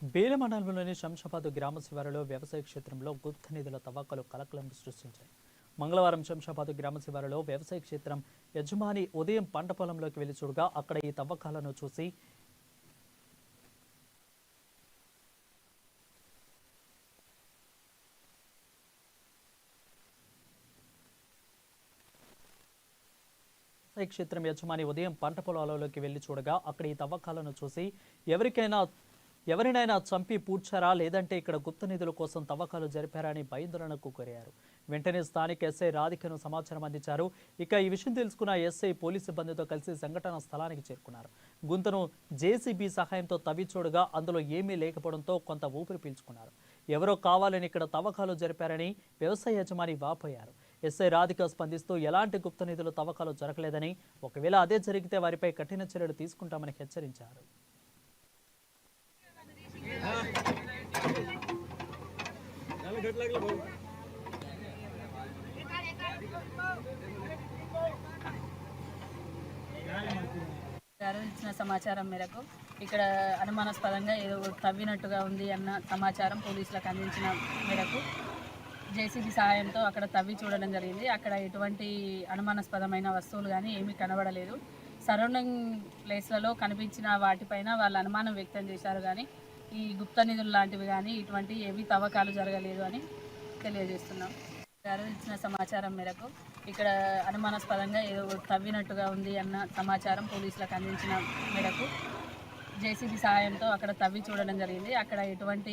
బేల మండలంలోని శంషాబాద్ గ్రామ శివారులో వ్యవసాయ క్షేత్రంలో గుప్త నిధుల తవ్వకాలు కలకలం సృష్టించాయి. మంగళవారం శంషాబాద్ గ్రామ శివారులో వ్యవసాయ క్షేత్రం యజమాని ఉదయం పంట పొలంలోకి వెళ్ళి చూడగా అక్కడ ఈ తవ్వకాలను చూసి వ్యవసాయ క్షేత్రం యజమాని ఉదయం పంట పొలాలలోకి వెళ్ళి చూడగా అక్కడ ఈ తవ్వకాలను చూసి ఎవరికైనా ఎవరినైనా చంపి పూడ్చారా? లేదంటే ఇక్కడ గుప్త నిధుల కోసం తవ్వకాలు జరిపారని అని భయాందోళనకు కోరారు వెంటనే స్థానిక ఎస్ఐ రాధికను సమాచారం అందించారు. ఇక ఈ విషయం తెలుసుకున్న ఎస్ఐ పోలీసు సిబ్బందితో కలిసి సంఘటన స్థలానికి చేరుకున్నారు. గుంతను జేసీబీ సహాయంతో తవ్విచూడగా అందులో ఏమీ లేకపోవడంతో కొంత ఊపిరి పీల్చుకున్నారు. ఎవరో కావాలని ఇక్కడ తవ్వకాలు జరిపారని వ్యవసాయ యజమాని వాపోయారు. ఎస్ఐ రాధిక స్పందిస్తూ ఎలాంటి గుప్త నిధులు తవ్వకాలు జరగలేదని ఒకవేళ అదే జరిగితే వారిపై కఠిన చర్యలు తీసుకుంటామని హెచ్చరించారు. గారు ఇచ్చిన సమాచారం మేరకు ఇక్కడ అనుమానాస్పదంగా ఏదో తవ్వినట్టుగా ఉంది అన్న సమాచారం పోలీసులకు అందించిన మేరకు జేసీబీ సహాయంతో అక్కడ తవ్వి చూడడం జరిగింది. అక్కడ ఎటువంటి అనుమానాస్పదమైన వస్తువులు కానీ ఏమీ కనబడలేదు. సరౌండింగ్ ప్లేస్లలో కనిపించిన వాటిపైన వాళ్ళు అనుమానం వ్యక్తం చేశారు కానీ ఈ గుప్త నిధులు లాంటివి కానీ ఇటువంటి ఏవి తవ్వకాలు జరగలేదు అని తెలియజేస్తున్నాం. గారు ఇచ్చిన సమాచారం మేరకు ఇక్కడ అనుమానాస్పదంగా ఏదో తవ్వినట్టుగా ఉంది అన్న సమాచారం పోలీసులకు అందించిన మేరకు జేసీబీ సహాయంతో అక్కడ తవ్వి చూడడం జరిగింది. అక్కడ ఎటువంటి